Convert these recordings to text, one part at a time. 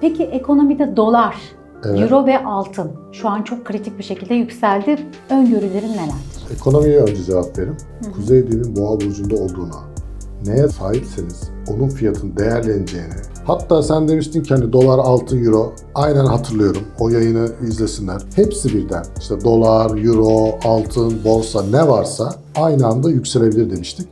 Peki ekonomide dolar, Evet. euro ve altın şu an çok kritik bir şekilde yükseldi. Öngörülerin nelerdir? Ekonomiye önce cevap verin. Kuzey düğümün boğa burcunda olduğuna, neye sahipseniz onun fiyatın değerleneceğini, hatta sen demiştin ki hani dolar, altın, euro, aynen hatırlıyorum. O yayını izlesinler. Hepsi birden. İşte dolar, euro, altın, borsa ne varsa aynı anda yükselebilir demiştik.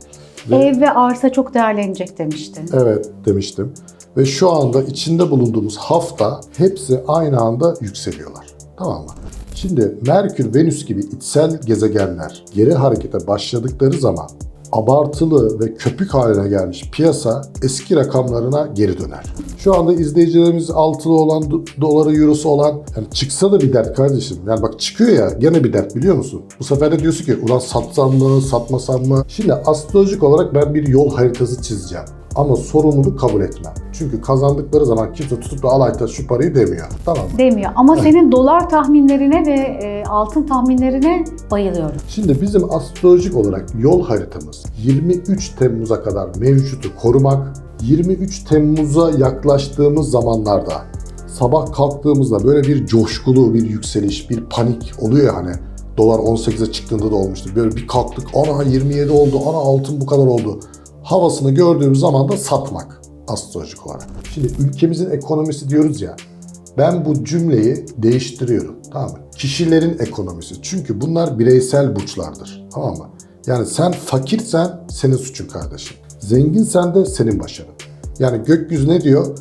Ve Ev ve arsa çok değerlenecek demiştin. evet demiştim. Ve şu anda içinde bulunduğumuz hafta hepsi aynı anda yükseliyorlar. Tamam mı? Şimdi Merkür, Venüs gibi içsel gezegenler geri harekete başladıkları zaman abartılı ve köpük haline gelmiş piyasa eski rakamlarına geri döner. Şu anda izleyicilerimiz altılı olan, do- doları, eurosu olan yani çıksa da bir dert kardeşim. Yani bak çıkıyor ya gene bir dert biliyor musun? Bu sefer de diyorsun ki ulan satsam mı, satmasam mı? Şimdi astrolojik olarak ben bir yol haritası çizeceğim. Ama sorumluluk kabul etmem. Çünkü kazandıkları zaman kimse tutup da al Aytaç şu parayı demiyor. Tamam mı? Demiyor. Ama senin dolar tahminlerine ve e, altın tahminlerine bayılıyorum. Şimdi bizim astrolojik olarak yol haritamız 23 Temmuz'a kadar mevcutu korumak, 23 Temmuz'a yaklaştığımız zamanlarda sabah kalktığımızda böyle bir coşkulu bir yükseliş, bir panik oluyor ya hani dolar 18'e çıktığında da olmuştu. Böyle bir kalktık ana 27 oldu, ana altın bu kadar oldu. Havasını gördüğümüz zaman da satmak astrolojik olarak. Şimdi ülkemizin ekonomisi diyoruz ya, ben bu cümleyi değiştiriyorum. Tamam mı? Kişilerin ekonomisi. Çünkü bunlar bireysel burçlardır. Tamam mı? Yani sen fakirsen senin suçun kardeşim. Zenginsen de senin başarın. Yani gökyüzü ne diyor?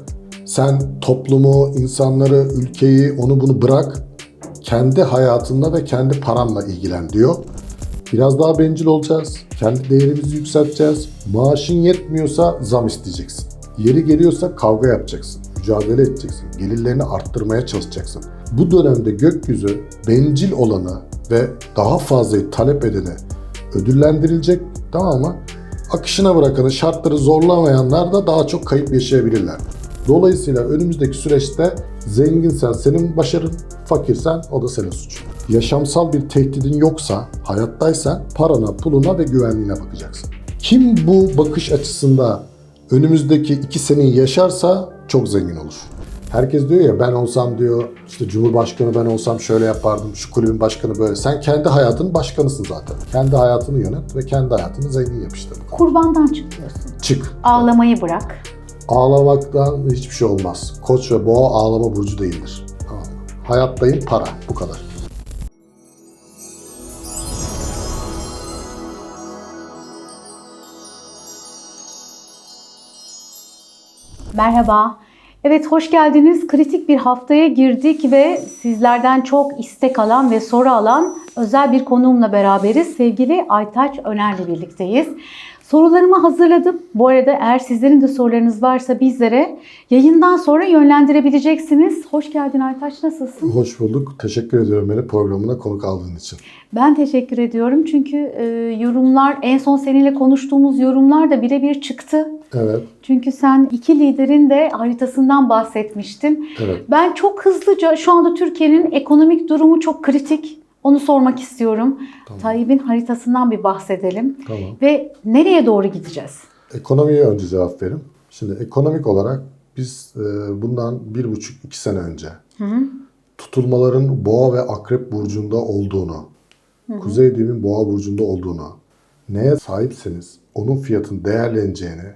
Sen toplumu, insanları, ülkeyi, onu bunu bırak. Kendi hayatınla ve kendi paranla ilgilen diyor. Biraz daha bencil olacağız. Kendi değerimizi yükselteceğiz. Maaşın yetmiyorsa zam isteyeceksin. Yeri geliyorsa kavga yapacaksın. Mücadele edeceksin. Gelirlerini arttırmaya çalışacaksın. Bu dönemde gökyüzü bencil olanı ve daha fazlayı talep edeni ödüllendirilecek. Tamam mı? Akışına bırakanı, şartları zorlamayanlar da daha çok kayıp yaşayabilirler. Dolayısıyla önümüzdeki süreçte zenginsen senin başarın, fakirsen o da senin suçun. Yaşamsal bir tehdidin yoksa, hayattaysan parana, puluna ve güvenliğine bakacaksın. Kim bu bakış açısında önümüzdeki iki seneyi yaşarsa çok zengin olur. Herkes diyor ya ben olsam diyor işte Cumhurbaşkanı ben olsam şöyle yapardım, şu kulübün başkanı böyle. Sen kendi hayatının başkanısın zaten. Kendi hayatını yönet ve kendi hayatını zengin yap işte. Kurbandan çıkıyorsun. Çık. Ağlamayı bırak. Ağlamaktan hiçbir şey olmaz. Koç ve boğa ağlama burcu değildir. Hayattayım para. Bu kadar. Merhaba. Evet hoş geldiniz. Kritik bir haftaya girdik ve sizlerden çok istek alan ve soru alan özel bir konuğumla beraberiz. Sevgili Aytaç Öner'le birlikteyiz. Sorularımı hazırladım. Bu arada eğer sizlerin de sorularınız varsa bizlere yayından sonra yönlendirebileceksiniz. Hoş geldin Aytaç, nasılsın? Hoş bulduk. Teşekkür ediyorum beni programına konuk aldığın için. Ben teşekkür ediyorum çünkü e, yorumlar, en son seninle konuştuğumuz yorumlar da birebir çıktı. Evet, Çünkü sen iki liderin de haritasından bahsetmiştin. evet. Ben çok hızlıca şu anda Türkiye'nin ekonomik durumu çok kritik. Onu sormak istiyorum. Tayyip'in haritasından bir bahsedelim. Tamam. Ve nereye doğru gideceğiz? Ekonomiye önce cevap verin. Şimdi ekonomik olarak biz e, bundan bir buçuk iki sene önce tutulmaların boğa ve akrep burcunda olduğunu, kuzey düğümün boğa burcunda olduğunu, neye sahipseniz onun fiyatın değerleneceğini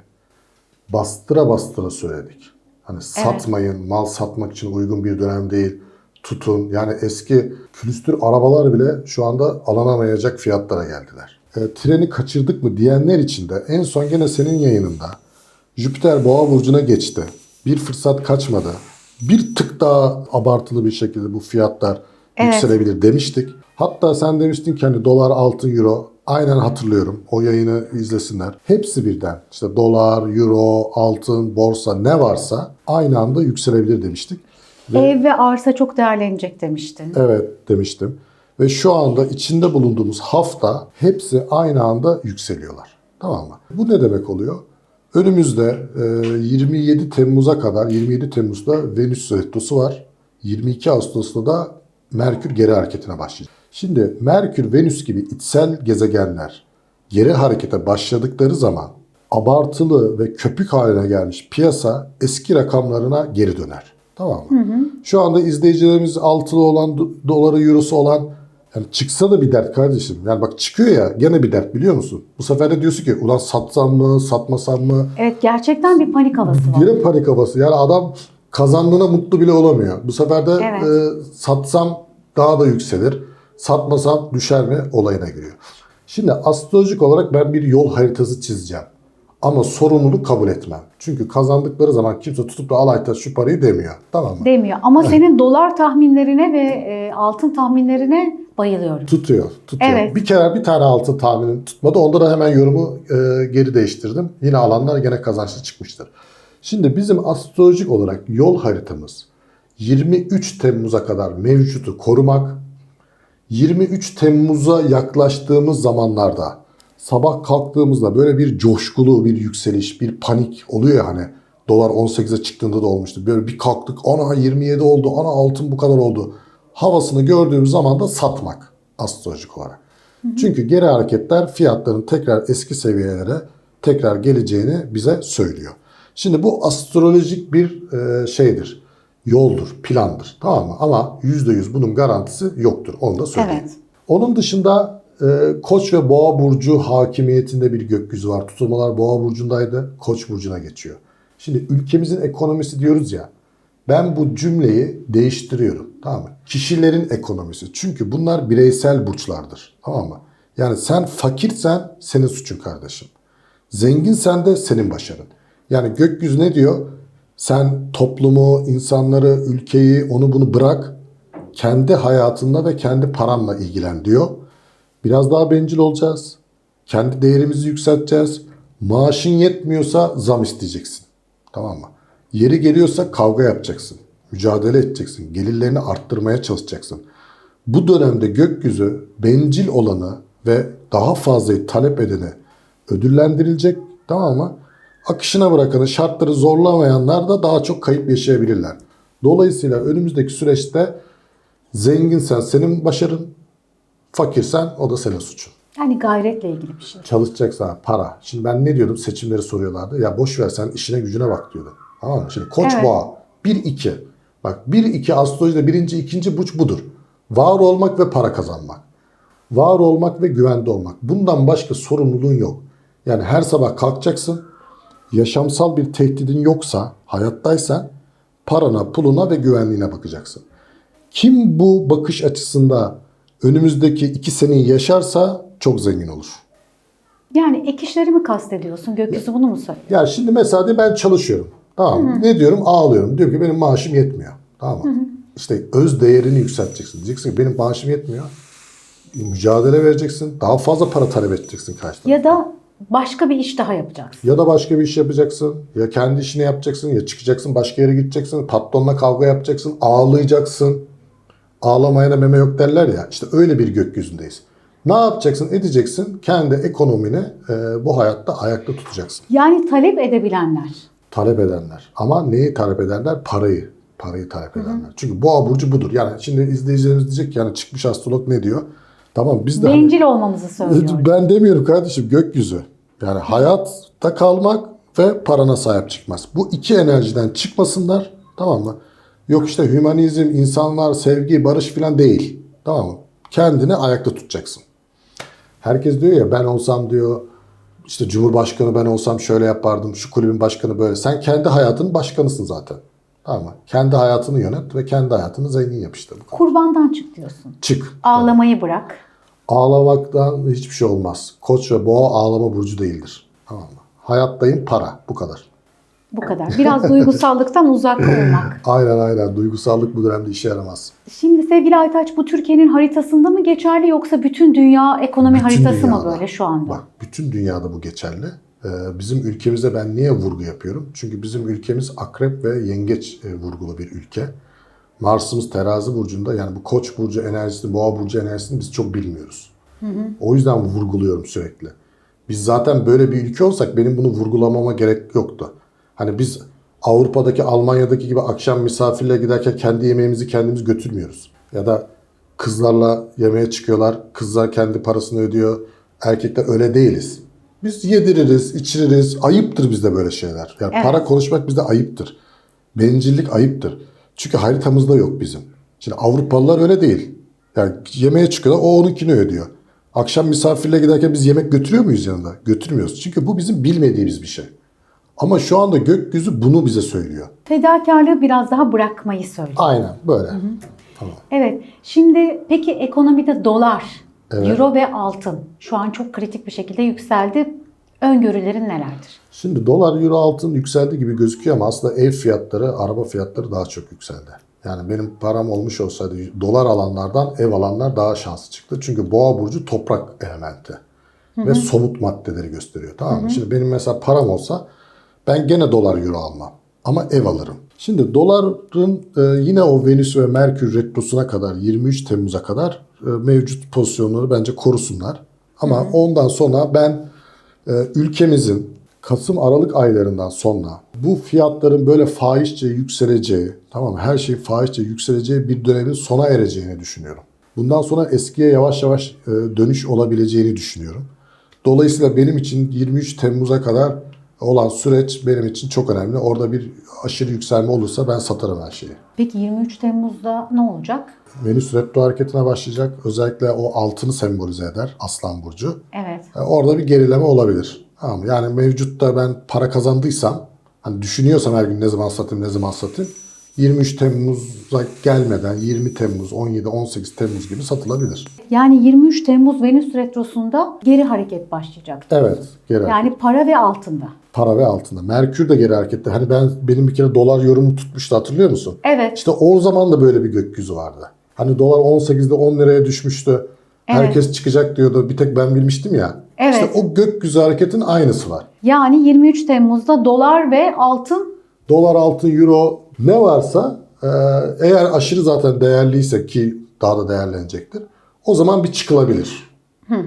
bastıra bastıra söyledik. Hani satmayın, mal satmak için uygun bir dönem değil, tutun. Yani eski külüstür arabalar bile şu anda alınamayacak fiyatlara geldiler. E, treni kaçırdık mı diyenler için de en son gene senin yayınında Jüpiter boğa burcuna geçti. Bir fırsat kaçmadı. Bir tık daha abartılı bir şekilde bu fiyatlar Evet. yükselebilir demiştik. Hatta sen demiştin ki hani dolar, altın, euro aynen hatırlıyorum. O yayını izlesinler. Hepsi birden işte dolar, euro, altın, borsa ne varsa aynı anda yükselebilir demiştik. Ve- Ev ve arsa çok değerlenecek demiştin. Evet demiştim. Ve şu anda içinde bulunduğumuz hafta hepsi aynı anda yükseliyorlar. Tamam mı? Bu ne demek oluyor? Önümüzde e, 27 Temmuz'a kadar, 27 Temmuz'da Venüs retrosu var. 22 Ağustos'ta da Merkür geri hareketine başlayacak. Şimdi Merkür, Venüs gibi içsel gezegenler geri harekete başladıkları zaman abartılı ve köpük haline gelmiş piyasa eski rakamlarına geri döner. Tamam mı? Şu anda izleyicilerimiz altılı olan, do- doları, eurosu olan yani çıksa da bir dert kardeşim. Yani bak çıkıyor ya gene bir dert biliyor musun? Bu sefer de diyorsun ki ulan satsam mı, satmasam mı? Evet gerçekten bir panik havası var. Yine panik havası. Yani adam kazandığına mutlu bile olamıyor. Bu sefer de Evet. e, satsam daha da yükselir. Satmasam düşer mi olayına giriyor. Şimdi astrolojik olarak ben bir yol haritası çizeceğim. Ama sorumluluk kabul etmem. Çünkü kazandıkları zaman kimse tutup da al Aytaç şu parayı demiyor. Tamam mı? Demiyor. Ama senin dolar tahminlerine ve e, altın tahminlerine bayılıyorum. Tutuyor, tutuyor. Evet. Bir kere bir tane altın tahminim tutmadı. Onda da hemen yorumu e, geri değiştirdim. Yine alanlar gene kazançlı çıkmıştır. Şimdi bizim astrolojik olarak yol haritamız 23 Temmuz'a kadar mevcutu korumak, 23 Temmuz'a yaklaştığımız zamanlarda sabah kalktığımızda böyle bir coşkulu bir yükseliş, bir panik oluyor ya hani dolar 18'e çıktığında da olmuştu. Böyle bir kalktık ana 27 oldu, ana altın bu kadar oldu. Havasını gördüğümüz zaman da satmak astrolojik olarak. Çünkü geri hareketler fiyatların tekrar eski seviyelere tekrar geleceğini bize söylüyor. Şimdi bu astrolojik bir e, şeydir, yoldur, plandır tamam mı? Ama %100 bunun garantisi yoktur onu da söyleyeyim. Evet. Onun dışında Koç ve Boğa burcu hakimiyetinde bir gökyüzü var. Tutulmalar Boğa burcundaydı. Koç burcuna geçiyor. Şimdi ülkemizin ekonomisi diyoruz ya. Ben bu cümleyi değiştiriyorum. Tamam mı? Kişilerin ekonomisi. Çünkü bunlar bireysel burçlardır. Tamam mı? Yani sen fakirsen senin suçun kardeşim. Zenginsen de senin başarın. Yani gökyüzü ne diyor? Sen toplumu, insanları, ülkeyi, onu bunu bırak. Kendi hayatınla ve kendi paranla ilgilen diyor. Biraz daha bencil olacağız. Kendi değerimizi yükselteceğiz. Maaşın yetmiyorsa zam isteyeceksin. Tamam mı? Yeri geliyorsa kavga yapacaksın. Mücadele edeceksin. Gelirlerini arttırmaya çalışacaksın. Bu dönemde gökyüzü bencil olanı ve daha fazlayı talep edeni ödüllendirilecek. Tamam mı? Akışına bırakanı, şartları zorlamayanlar da daha çok kayıp yaşayabilirler. Dolayısıyla önümüzdeki süreçte zenginsen senin başarın, fakirsen o da senin suçun. Yani gayretle ilgili bir şey. Çalışacaksa para. Şimdi ben ne diyordum? Seçimleri soruyorlardı. Ya boş ver sen işine gücüne bak diyordum. Tamam mı? Şimdi koç Evet. boğa. 1-2. Bak 1-2 astrolojide birinci, ikinci burç budur. Var olmak ve para kazanmak. Var olmak ve güvende olmak. Bundan başka sorumluluğun yok. Yani her sabah kalkacaksın. Yaşamsal bir tehdidin yoksa, hayattaysan parana, puluna ve güvenliğine bakacaksın. Kim bu bakış açısında önümüzdeki iki seneyi yaşarsa çok zengin olur. Yani ek işleri mi kastediyorsun? Gökyüzü bunu mu söylüyor? Ya şimdi mesela ben çalışıyorum. Tamam mı? Ne diyorum? Ağlıyorum. Diyorum ki benim maaşım yetmiyor. Tamam mı? İşte öz değerini yükselteceksin. Diyeceksin ki benim maaşım yetmiyor. Mücadele vereceksin. Daha fazla para talep edeceksin karşıdan. Ya da başka bir iş daha yapacaksın. Ya da başka bir iş yapacaksın. Ya kendi işini yapacaksın. Ya çıkacaksın başka yere gideceksin. Patronla kavga yapacaksın. Ağlayacaksın. Ağlamayana meme yok derler ya. İşte öyle bir gökyüzündeyiz. Ne yapacaksın? Edeceksin. Kendi ekonomini e, bu hayatta ayakta tutacaksın. Yani talep edebilenler. talep edenler. Ama neyi talep edenler? Parayı. Parayı talep edenler. Çünkü boğa burcu budur. Yani şimdi izleyicilerimiz diyecek ki yani çıkmış astrolog ne diyor? Tamam biz de hani- Bencil olmamızı söylüyor. ben demiyorum kardeşim gökyüzü. Yani hayatta kalmak ve parana sahip çıkmaz. Bu iki enerjiden çıkmasınlar. Tamam mı? Yok işte hümanizm, insanlar, sevgi, barış filan değil. Tamam mı? Kendini ayakta tutacaksın. Herkes diyor ya ben olsam diyor işte Cumhurbaşkanı ben olsam şöyle yapardım. Şu kulübün başkanı böyle. Sen kendi hayatının başkanısın zaten. Tamam mı? Kendi hayatını yönet ve kendi hayatını zengin yap işte. Bu kadar. Kurbandan çık diyorsun. Çık. Ağlamayı bırak. Ağlamaktan hiçbir şey olmaz. Koç ve boğa ağlama burcu değildir. Tamam mı? Hayattayım para. Bu kadar. Bu kadar. Biraz duygusallıktan uzak olmak. Aynen aynen. Duygusallık bu dönemde işe yaramaz. Şimdi sevgili Aytaç bu Türkiye'nin haritasında mı geçerli yoksa bütün dünya ekonomi Bütün haritası mı dünyada. böyle şu anda? Bak bütün dünyada bu geçerli. Ee, bizim ülkemize ben niye vurgu yapıyorum? Çünkü bizim ülkemiz akrep ve yengeç e, vurgulu bir ülke. Mars'ımız terazi burcunda yani bu koç burcu enerjisini, boğa burcu enerjisini biz çok bilmiyoruz. O yüzden vurguluyorum sürekli. Biz zaten böyle bir ülke olsak benim bunu vurgulamama gerek yoktu. Hani biz Avrupa'daki, Almanya'daki gibi akşam misafirle giderken kendi yemeğimizi kendimiz götürmüyoruz. Ya da kızlarla yemeğe çıkıyorlar, kızlar kendi parasını ödüyor. Erkekler öyle değiliz. Biz yediririz, içiririz. Ayıptır bizde böyle şeyler. Yani Evet. para konuşmak bizde ayıptır. Bencillik ayıptır. Çünkü haritamızda yok bizim. Şimdi Avrupalılar öyle değil. Yani yemeğe çıkıyorlar o onunkini ödüyor. Akşam misafirle giderken biz yemek götürüyor muyuz yanında? Götürmüyoruz. Çünkü bu bizim bilmediğimiz bir şey. Ama şu anda gökyüzü bunu bize söylüyor. Fedakarlığı biraz daha bırakmayı söylüyor. Aynen böyle. Evet. Şimdi peki ekonomide dolar, Evet. euro ve altın şu an çok kritik bir şekilde yükseldi. Öngörülerin nelerdir? Şimdi dolar, euro, altın yükseldi gibi gözüküyor ama aslında ev fiyatları, araba fiyatları daha çok yükseldi. Yani benim param olmuş olsaydı dolar alanlardan ev alanlar daha şanslı çıktı. Çünkü boğa burcu toprak elementi ve somut maddeleri gösteriyor. Tamam mı? Şimdi benim mesela param olsa ben gene dolar, euro almam ama ev alırım. Şimdi doların e, yine o Venüs ve Merkür retrosuna kadar 23 Temmuz'a kadar e, mevcut pozisyonları bence korusunlar. Ama ondan sonra ben e, ülkemizin Kasım Aralık aylarından sonra bu fiyatların böyle fahişçe yükseleceği, tamam? Her şey fahişçe yükseleceği bir dönemin sona ereceğini düşünüyorum. Bundan sonra eskiye yavaş yavaş e, dönüş olabileceğini düşünüyorum. Dolayısıyla benim için 23 Temmuz'a kadar olan süreç benim için çok önemli. Orada bir aşırı yükselme olursa ben satarım her şeyi. Peki 23 Temmuz'da ne olacak? Venüs retro hareketine başlayacak. Özellikle o altını sembolize eder Aslan Burcu. Evet. E, Orada bir gerileme olabilir. Tamam? Yani mevcutta ben para kazandıysam, hani düşünüyorsam her gün ne zaman satayım, ne zaman satayım, 23 Temmuz'a gelmeden 20 Temmuz, 17, 18 Temmuz gibi satılabilir. Yani 23 Temmuz Venüs retrosunda geri hareket başlayacak. Evet, geri hareket. Yani para ve altında. para ve altında. Merkür de geri harekette. Hani ben benim bir kere dolar yorumu tutmuştu hatırlıyor musun? Evet. İşte o zaman da böyle bir gökyüzü vardı. Hani dolar 18'de 10 liraya düşmüştü. Herkes çıkacak diyordu. Bir tek ben bilmiştim ya. Evet. İşte o gökyüzü hareketin aynısı var. Yani 23 Temmuz'da dolar ve altın dolar, altın, euro ne varsa e, eğer aşırı zaten değerliyse ki daha da değerlenecektir. O zaman bir çıkılabilir.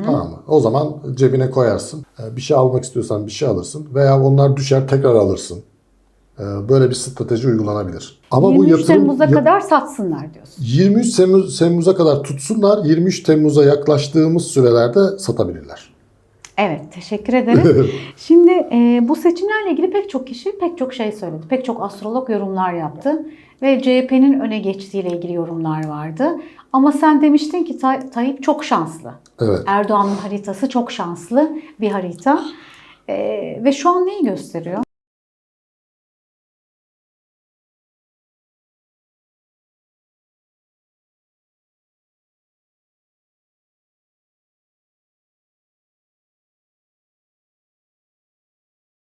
Tamam mı? O zaman cebine koyarsın. E, Bir şey almak istiyorsan bir şey alırsın. Veya onlar düşer tekrar alırsın. E, Böyle bir strateji uygulanabilir. Ama 23 bu yatırım Temmuz'a kadar satsınlar diyorsun. 23 Temmuz, Temmuz'a kadar tutsunlar. 23 Temmuz'a yaklaştığımız sürelerde satabilirler. Evet, teşekkür ederim. Şimdi e, bu seçimlerle ilgili pek çok kişi pek çok şey söyledi. Pek çok astrolog yorumlar yaptı ve CHP'nin öne geçtiğiyle ilgili yorumlar vardı. Ama sen demiştin ki Tay- Tayyip çok şanslı. Evet. Erdoğan'ın haritası çok şanslı bir harita. E, ve şu an neyi gösteriyor?